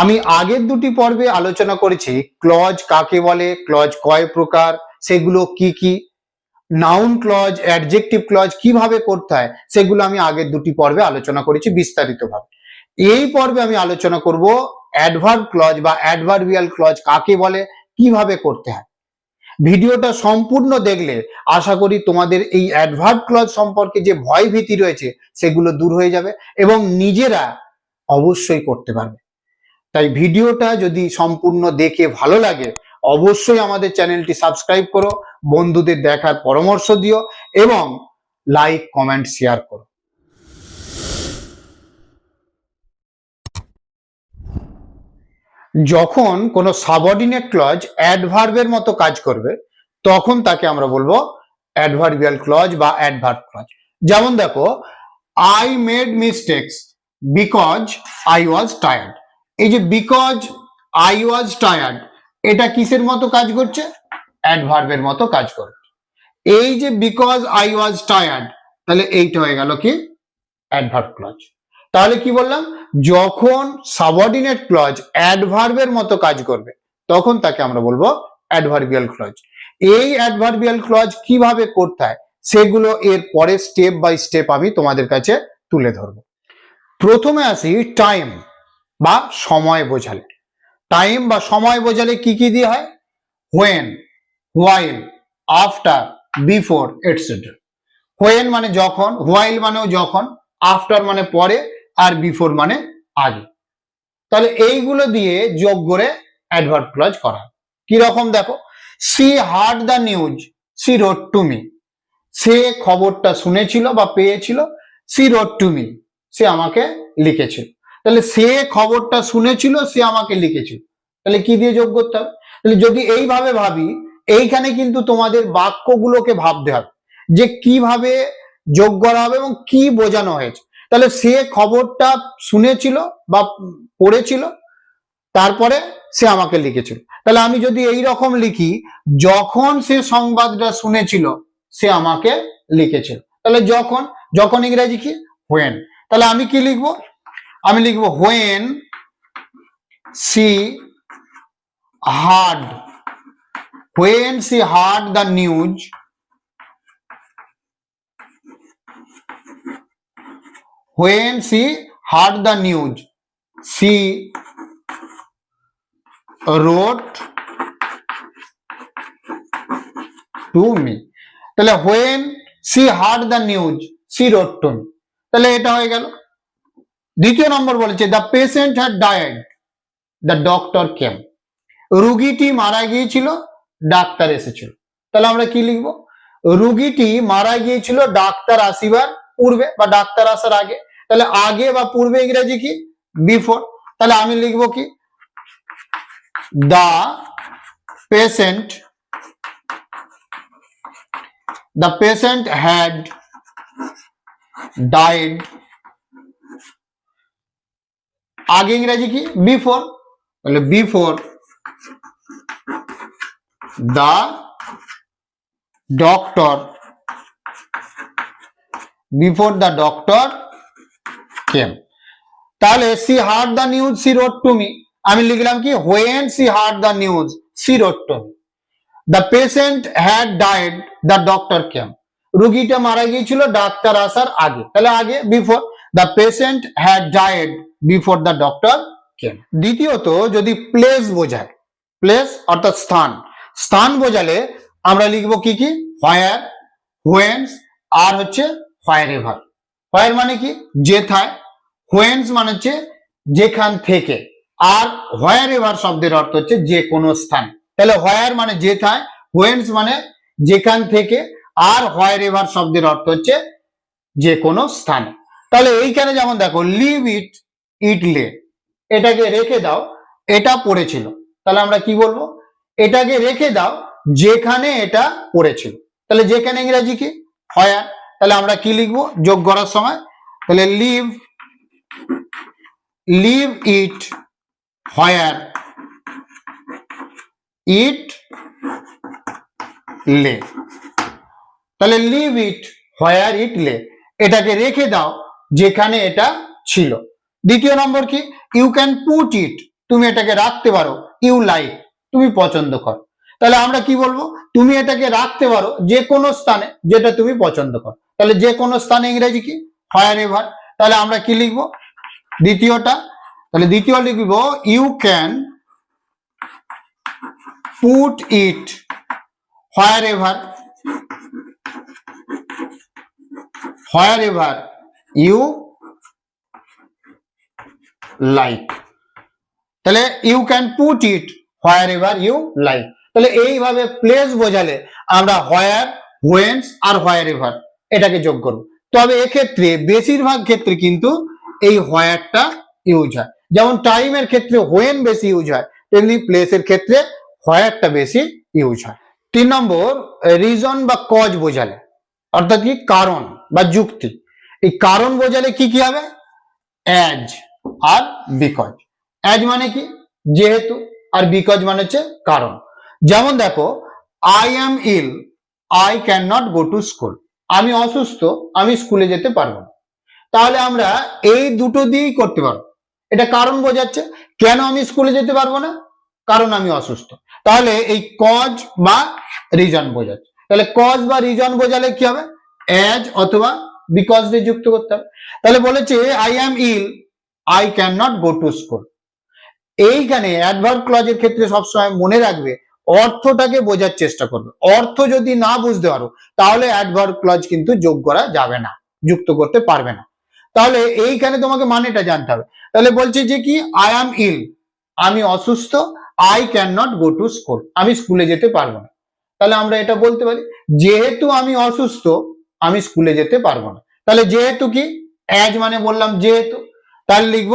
আমি আগের দুটি পর্বে আলোচনা করেছি ক্লজ কাকে বলে ক্লজ কয় প্রকার, সেগুলো কি কি নাউন ক্লজ অ্যাডজেক্টিভ ক্লজ কীভাবে করতে হয়, সেগুলো আমি আগের দুটি পর্বে আলোচনা করেছি বিস্তারিতভাবে। এই পর্বে আমি আলোচনা করব অ্যাডভার্ব ক্লজ বা অ্যাডভার্বিয়াল ক্লজ কাকে বলে, কীভাবে করতে হয়। ভিডিওটা সম্পূর্ণ দেখলে আশা করি তোমাদের এই অ্যাডভার্ব ক্লজ সম্পর্কে যে ভয় ভীতি রয়েছে, সেগুলো দূর হয়ে যাবে এবং নিজেরা অবশ্যই করতে পারবে। তাই ভিডিওটা যদি সম্পূর্ণ দেখে ভালো লাগে, অবশ্যই আমাদের চ্যানেলটি সাবস্ক্রাইব করো, বন্ধুদের দেখার পরামর্শ দিও এবং লাইক, কমেন্ট, শেয়ার করো। যখন কোনো সাবঅর্ডিনেট ক্লজ অ্যাডভার্বের মতো কাজ করবে, তখন তাকে আমরা বলব অ্যাডভার্বিয়াল ক্লজ বা অ্যাডভার্ব ক্লজ। যেমন দেখো I made mistakes because I was tired এই যে বিকজ আই ওয়াজ টায়ার্ড এটা কিসের মতো কাজ করছে? অ্যাডভার্বের মতো কাজ করছে। এই যে বিকজ আই ওয়াজ টায়ার্ড তাহলে এইটা হয়ে গেল কি? অ্যাডভার্ব ক্লজ তাহলে কি বললাম? যখন সাবঅর্ডিনেট ক্লজ অ্যাডভার্বের মতো কাজ করবে, তখন তাকে আমরা বলব অ্যাডভার্বিয়াল ক্লজ এই অ্যাডভার্বিয়াল ক্লজ কীভাবে করতে হয়? সেগুলো এর পরে স্টেপ বাই স্টেপ আমি তোমাদের কাছে তুলে ধরবো। প্রথমে আসি টাইম বা সময় বোঝালে। টাইম বা সময় বোঝালে কি কি দিয়ে হয়? When while after before etcetera when মানে যখন হোয়াইল মানেও যখন আফটার মানে পরে, আর বিফোর মানে আগে। তাহলে এইগুলো দিয়ে যোগ করে অ্যাডভার্ব ক্লজ করা কীরকম দেখো? She heard the news she wrote to me সে খবরটা শুনেছিল বা পেয়েছিল সি রোড টু মি সে আমাকে লিখেছিল। তাহলে সে খবরটা শুনেছিল, সে আমাকে লিখেছিল তাহলে কি দিয়ে যোগ করতে হবে? তাহলে যদি এইভাবে ভাবি, এইখানে কিন্তু তোমাদের বাক্যগুলোকে ভাবতে হবে, যে কীভাবে যোগ করা হবে এবং কি বোঝানো হয়েছে। তাহলে সে খবরটা শুনেছিল বা পড়েছিল, তারপরে সে আমাকে লিখেছিল। তাহলে আমি যদি এই রকম লিখি, যখন সে সংবাদটা শুনেছিল, সে আমাকে লিখেছিল। তাহলে যখন যখন ইংরেজি কি? হোয়েন তাহলে আমি কি লিখব? আমি লিখব when she heard when she heard the news when she heard the news she wrote to me তাহলে when she heard the news she wrote to me তাহলে এটা হয়ে গেল দ্বিতীয় নম্বর বলেছে the patient had died the doctor came রুগীটি মারা গিয়েছিল, ডাক্তার এসেছিল। তাহলে আমরা কি লিখব? রুগীটি মারা গিয়েছিল ডাক্তার আসিবার পূর্বে বা ডাক্তার আসার আগে। তাহলে আগে বা পূর্বে ইংরেজি কি? বিফোর। তাহলে আমি লিখব কি? The patient the patient had died আগে ইংরেজি কি? বিফোর। তাহলে before the doctor. Before the doctor came? তাহলে she heard the news, she wrote to me. আমি লিখলাম কি? When she heard the news, she wrote to me. The patient had died the doctor came? রুগীটা মারা গিয়েছিল ডাক্তার আসার আগে। তাহলে আগে before. The patient had died before the doctor came দ্বিতীয়ত, যদি প্লেস বোঝায় প্লেস অর্থাৎ স্থান। স্থান বোঝালে আমরা লিখব কি কি? হোয়ার হোয়েন্স আর হচ্ছে হোয়ার এভার হোয়ার মানে কি? যেথায়। হোয়েন্স মানে হচ্ছে যেখান থেকে। আর হোয়ার এভার শব্দের অর্থ হচ্ছে যে কোনো স্থান। তাহলে হোয়ার মানে যেথায় হোয়েন্স মানে যেখান থেকে, আর হোয়ার এভার শব্দের অর্থ হচ্ছে যে কোনো স্থানে। তাহলে এইখানে যেমন দেখো লিভ ইট ইট লে এটাকে রেখে দাও, এটা পড়েছিল। তাহলে আমরা কি বলব? এটাকে রেখে দাও যেখানে এটা পড়েছিল। তাহলে যেখানে ইংরেজি কি? হয়ার তাহলে আমরা কি লিখব? যোগ করার সময়। তাহলে লিভ লিভ ইট হয়ার ইট লে তাহলে লিভ ইট হোয়ার ইট লে এটাকে রেখে দাও যেখানে এটা ছিল। দ্বিতীয় নম্বর কি? ইউ ক্যান পুট ইট তুমি এটাকে রাখতে পারো। ইউ লাইক তুমি পছন্দ করো। তাহলে আমরা কি বলব? তুমি এটাকে রাখতে পারো যে কোনো স্থানে যেটা তুমি পছন্দ করো। তাহলে যে কোনো স্থানে ইংরেজি কি? ফায়ার এভার তাহলে আমরা কি লিখব? দ্বিতীয়টা। তাহলে দ্বিতীয় লিখব you can put it wherever wherever you like তাহলে you can put it wherever you like তাহলে এইভাবে প্লেস বোঝালে আমরা হোয়ার হোয়েন্স আর হোয়ার এভার এটাকে যোগ করব। তবে এক্ষেত্রে বেশিরভাগ ক্ষেত্রে কিন্তু এই হোয়ারটা ইউজ হয়। যেমন টাইমের ক্ষেত্রে হোয়েন বেশি ইউজ হয়, তেমনি প্লেসের ক্ষেত্রে হোয়ারটা বেশি ইউজ হয়। তিন নম্বর রিজন বা কজ বোঝালে, অর্থাৎ কি কারণ বা যুক্তি। এই কারণ বোঝালে কি কি হবে? As R because. অ্যাজ মানে কি? যেহেতু আর বিকজ মানে হচ্ছে কারণ। যেমন দেখো I am ill I can not go to school আমি অসুস্থ, আমি স্কুলে যেতে পারব না। তাহলে আমরা এই দুটো দিয়েই করতে পারব। এটা কারণ বোঝাচ্ছে কেন আমি স্কুলে যেতে পারব না? কারণ আমি অসুস্থ। তাহলে এই কজ বা রিজন বোঝাচ্ছে। তাহলে কজ বা রিজন বোঝালে কি হবে? অ্যাজ অথবা বিকজ দিয়ে যুক্ত করতে হবে। তাহলে বলেছে I am ill I can not go to school এইখানে অ্যাডভার্ব ক্লজের ক্ষেত্রে সবসময় মনে রাখবে, অর্থটাকে বোঝার চেষ্টা করবে। অর্থ যদি না বুঝতে পারো, তাহলে অ্যাডভার্ব ক্লজ কিন্তু যোগ করা যাবে না, যুক্ত করতে পারবে না। তাহলে এইখানে তোমাকে মানেটা জানতে হবে। তাহলে বলছে যে কি আই অ্যাম ইল আমি অসুস্থ I can not go to school আমি স্কুলে যেতে পারব না। তাহলে আমরা এটা বলতে পারি, যেহেতু আমি অসুস্থ, আমি স্কুলে যেতে পারব না। তাহলে যেহেতু কি অ্যাজ মানে বললাম যেহেতু তাহলে লিখব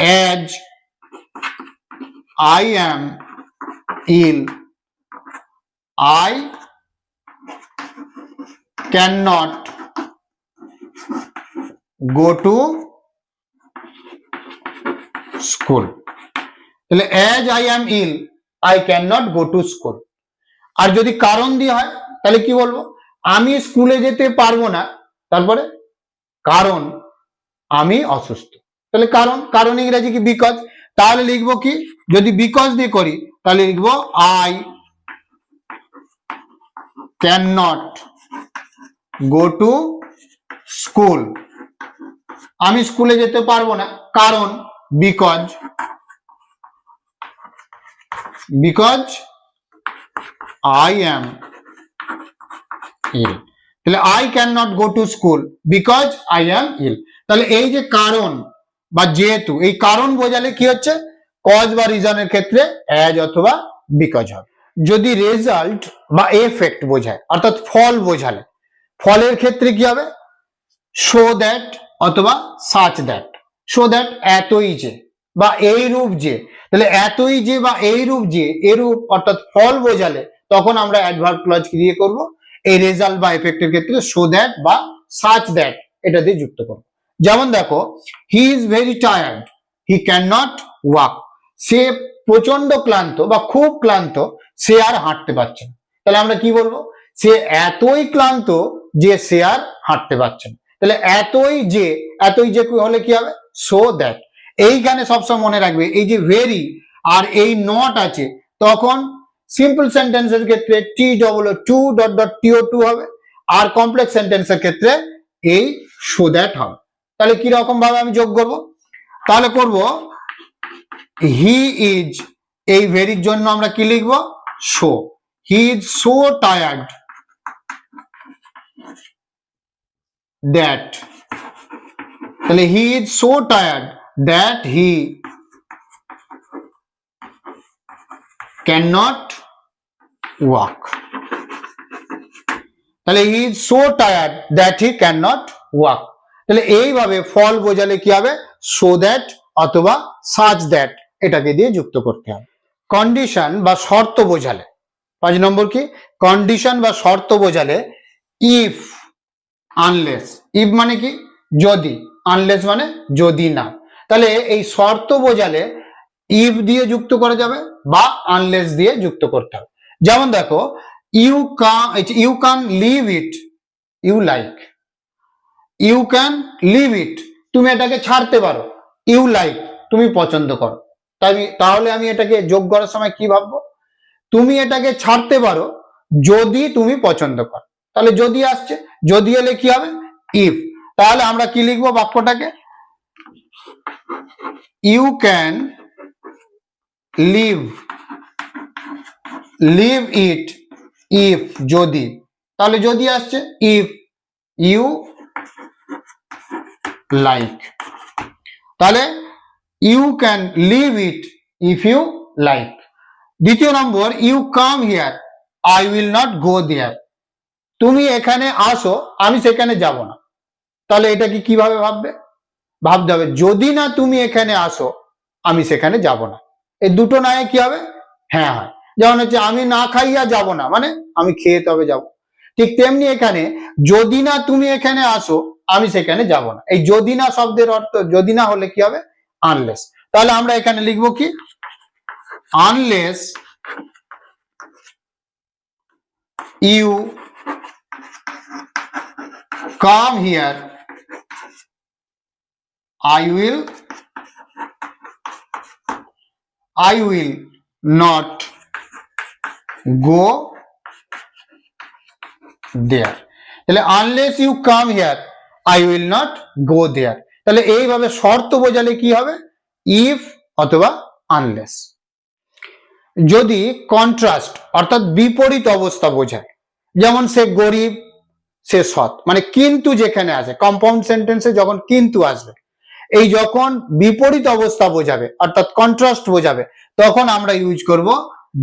as I am ill I can not go to school তাহলে as I am ill I can not go to school আর যদি কারণ দিয়ে হয়, তাহলে কি বলব? আমি স্কুলে যেতে পারব না। তারপরে কারণ। আমি অসুস্থ। তাহলে কারণ কারণ ইংরেজি কি বিকজ তাহলে লিখব কি? যদি বিকজ দিয়ে করি, তাহলে লিখব I can not go to school আমি স্কুলে যেতে পারব না। কারণ because because I am ill তাহলে I can not go to school because I am ill তাহলে এই যে কারণ বা যেহেতু, এই কারণ বোঝালে কি হচ্ছে? কজ বা রিজনের ক্ষেত্রে অ্যাজ অথবা বিকজ হবে। যদি রেজাল্ট বা এফেক্ট বোঝায়, অর্থাৎ ফল বোঝালে, ফলের ক্ষেত্রে কি হবে? শো দ্যাট অথবা সাচ দ্যাট শো দ্যাট এতই যে বা এই রূপ যে। তাহলে এতই যে বা এই রূপ যে এরূপ অর্থাৎ ফল বোঝালে, তখন আমরা অ্যাডভার্ব ক্লজ দিয়ে করব? এই রেজাল্ট বা এফেক্টের ক্ষেত্রে শো দ্যাট বা সাচ দ্যাট এটা দিয়ে যুক্ত করব। যেমন দেখো he is very tired he can not walk সে প্রচণ্ড ক্লান্ত বা খুব ক্লান্ত, সে আর হাঁটতে পারছে না। তাহলে আমরা কি বলব? সে এতই ক্লান্ত যে সে আর হাঁটতে পারছে না। তাহলে এতই যে এতই যে হলে কি হবে? সো দ্যাট এইখানে সবসময় মনে রাখবে, এই যে ভেরি আর এই নট আছে, তখন সিম্পল সেন্টেন্সের ক্ষেত্রে T double too dot dot T O to হবে, আর কমপ্লেক্স সেন্টেন্সের ক্ষেত্রে এই সো দ্যাট হবে। তাহলে কি রকম ভাবে আমি যোগ করব? তাহলে করব হি ইজ এই ভেরির জন্য আমরা কি লিখব? So he is so tired that তাহলে he is so tired that he can not walk তাহলে he is so tired that he can not walk তাহলে এইভাবে ফল বোঝালে কি হবে? সো দ্যাট অথবা সাচ দ্যাট এটাকে দিয়ে যুক্ত করতে হবে। কন্ডিশন বা শর্ত বোঝালে। পাঁচ নম্বর কি? কন্ডিশন বা শর্ত বোঝালে ইফ আনলেস ইফ মানে কি? যদি। আনলেস মানে যদি না। তাহলে এই শর্ত বোঝালে ইফ দিয়ে যুক্ত করা যাবে বা আনলেস দিয়ে যুক্ত করতে হবে। যেমন দেখো you can you can leave it you like you can leave it তুমি এটাকে ছাড়তে পারো। ইউ লাইক তুমি পছন্দ করো। তাই তাহলে আমি এটাকে যোগ করার সময় কি ভাববো? তুমি এটাকে ছাড়তে পারো যদি তুমি পছন্দ করো। তাহলে যদি আসছে, যদি এলে কি হবে? ইফ তাহলে আমরা কি লিখব বাক্যটাকে? You can leave leave it if যদি। তাহলে যদি আসছে ইফ ইউ লাইক তাহলে you can leave it if you like দ্বিতীয় নম্বর you come here I will not go there তুমি এখানে আসো, আমি সেখানে যাব না। তাহলে এটা কি কীভাবে ভাববে? ভাবতে হবে, যদি না তুমি এখানে আসো, আমি সেখানে যাব না। এই দুটো নয় কি হবে? হ্যাঁ হয়। যেমন হচ্ছে, আমি না খাইয়া যাব না মানে আমি খেয়ে তবে যাব। ঠিক তেমনি এখানে, যদি না তুমি এখানে আসো আমি সেখানে যাব না। এই যদি না শব্দের অর্থ, যদি না হলে কি হবে? আনলেস তাহলে আমরা এখানে লিখব কি? Unless you come here I will I will not go there তাহলে unless you come here I will not go there তাহলে এইভাবে শর্ত বোঝালে কি হবে? ইফ অথবা আনলেস যদি কন্ট্রাস্ট অর্থাৎ বিপরীত অবস্থা বোঝায়, যেমন সে গরিব, সে সৎ মানে কিন্তু যেখানে আসে কম্পাউন্ড সেন্টেন্সে যখন কিন্তু আসবে, এই যখন বিপরীত অবস্থা বোঝাবে, অর্থাৎ কন্ট্রাস্ট বোঝাবে, তখন আমরা ইউজ করব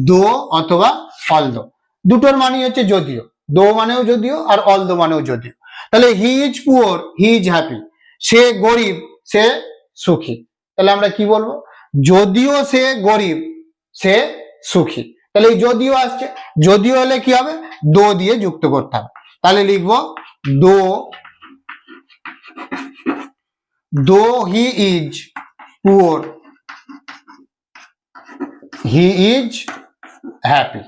দো অথবা অলদো দুটোর মানে হচ্ছে যদিও, দো মানেও যদিও আর অলদো মানেও যদিও। তাহলে he is poor he is happy সে গরিব, সে সুখী। তাহলে আমরা কি বলব? যদিও সে গরিব, সে সুখী। তাহলে যদিও আসছে, যদিও হলে কি হবে? দো দিয়ে যুক্ত করতে হবে। তাহলে লিখব, though though he is poor he is happy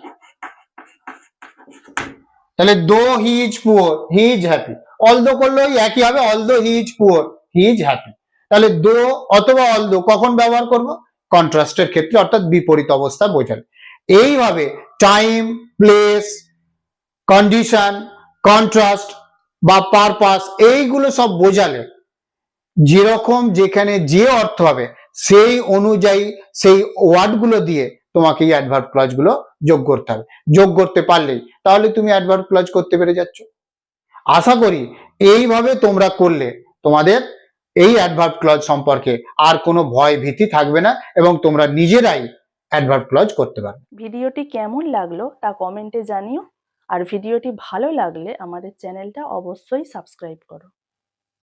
তাহলে though he is poor he is happy although করলেও একই হবে, although he is poor he is happy তাহলে দো অথবা অলদো কখন ব্যবহার করব? কন্ট্রাস্টের ক্ষেত্রে, অর্থাৎ বিপরীত অবস্থা বোঝালে এইভাবে টাইম প্লেস কন্ডিশন কন্ট্রাস্ট বা পারপাস এইগুলো সব বোঝালে যেরকম যেখানে যে অর্থ হবে, সেই অনুযায়ী সেই ওয়ার্ডগুলো দিয়ে তোমাকে এই অ্যাডভার্ব ক্লজগুলো যোগ করতে হবে। যোগ করতে পারলেই, তাহলে তুমি অ্যাডভার্ব ক্লজ করতে পেরে যাচ্ছ। আশা করি এইভাবে তোমরা করলে তোমাদের এই অ্যাডভার্ব ক্লজ সম্পর্কে আর কোনো ভয় ভীতি থাকবে না এবং তোমরা নিজেরাই অ্যাডভার্ব ক্লজ করতে পারবে। ভিডিওটি কেমন লাগল তা কমেন্টে জানিও। আর ভিডিওটি ভালো লাগলে আমাদের চ্যানেলটা অবশ্যই সাবস্ক্রাইব করো।